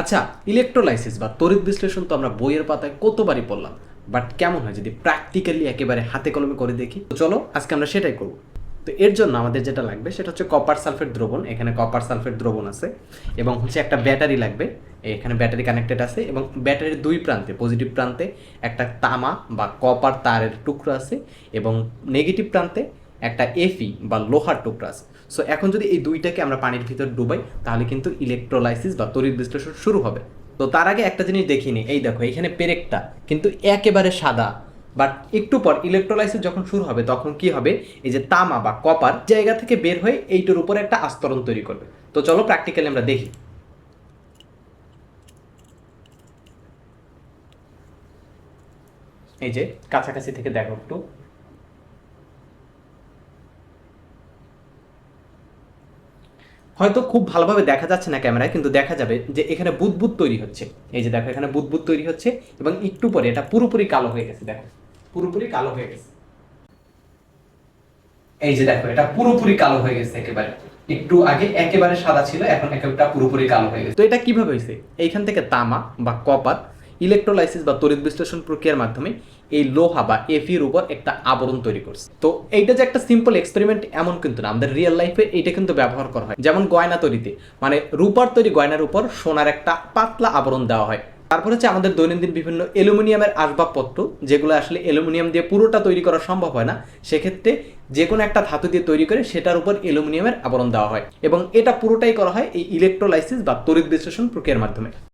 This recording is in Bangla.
আচ্ছা ইলেকট্রোলাইসিস বা তড়িৎ বিশ্লেষণ তো আমরা বইয়ের পাতায় কতবারই পড়লাম বাট কেমন হয় যদি প্র্যাকটিক্যালি একেবারে হাতে কলমে করে দেখি? তো চলো, আজকে আমরা সেটাই করব। তো এর জন্য আমাদের যেটা লাগবে, সেটা হচ্ছে কপার সালফেট দ্রবণ, এখানে কপার সালফেট দ্রবণ আছে, এবং হচ্ছে একটা ব্যাটারি লাগবে, এখানে ব্যাটারি কানেক্টেড আছে, এবং ব্যাটারির দুই প্রান্তে পজিটিভ প্রান্তে একটা তামা বা কপার তারের টুকরো আছে, এবং নেগেটিভ প্রান্তে একটা এফি বা লোহার টুকরা আছে সো এখন যদি এই দুইটাকে আমরা পানির ভিতর ডুবাই, তাহলে কিন্তু ইলেকট্রোলাইসিস বা তড়িৎ বিশ্লেষণ শুরু হবে। তো তার আগে একটা জিনিস দেখিনি এই দেখো, এখানে পেরেকটা কিন্তু একেবারে সাদা। বাট একটু পর ইলেকট্রোলাইসিস যখন শুরু হবে, তখন কি হবে? এই যে তামা বা কপার জায়গা থেকে বের হয়ে এইটার উপরে একটা আস্তরণ তৈরি করবে। তো চলো প্র্যাকটিক্যালি আমরা দেখি। এই যে, কাছাকাছি থেকে দেখো একটু। হয়তো খুব ভালোভাবে দেখা যাচ্ছে না ক্যামেরায়, কিন্তু দেখা যাবে যে এখানে বুদবুদ তৈরি হচ্ছে। এই যে দেখো, এখানে বুদবুদ তৈরি হচ্ছে এবং একটু পরে, এটা পুরোপুরি কালো হয়ে গেছে, দেখো। পুরোপুরি কালো হয়ে গেছে। এই যে দেখো, এটা পুরোপুরি কালো হয়ে গেছে একেবারে। একটু আগে একেবারে সাদা ছিল, এখন একেবারে পুরোপুরি কালো হয়ে গেছে। তো এটা কীভাবে হয়েছে? এইখান থেকে তামা বা কপার ইলেকট্রোলাইসিস বা তড়িৎ বিশ্লেষণ প্রক্রিয়ার মাধ্যমে এই লোহা বা এফির উপর একটা আবরণ তৈরি করছে। তো এইটা যে একটা সিম্পল এক্সপেরিমেন্ট এমন কিন্তু না। আমাদের রিয়েল লাইফে এটা কিন্তু ব্যবহার করা হয়। যেমন গয়না তৈরিতে। মানে রূপার তৈরি গয়নার উপর সোনার একটা পাতলা আবরণ দেওয়া হয়। তারপর হচ্ছে আমাদের দৈনন্দিন বিভিন্ন অ্যালুমিনিয়ামের আসবাবপত্র, যেগুলো আসলে অ্যালুমিনিয়াম দিয়ে পুরোটা তৈরি করা সম্ভব হয় না। সেক্ষেত্রে যে কোনো একটা ধাতু দিয়ে তৈরি করে সেটার উপর অ্যালুমিনিয়ামের আবরণ দেওয়া হয়। এবং এটা পুরোটাই করা হয় এই ইলেকট্রোলাইসিস বা তড়িৎ বিশ্লেষণ প্রক্রিয়ার মাধ্যমে।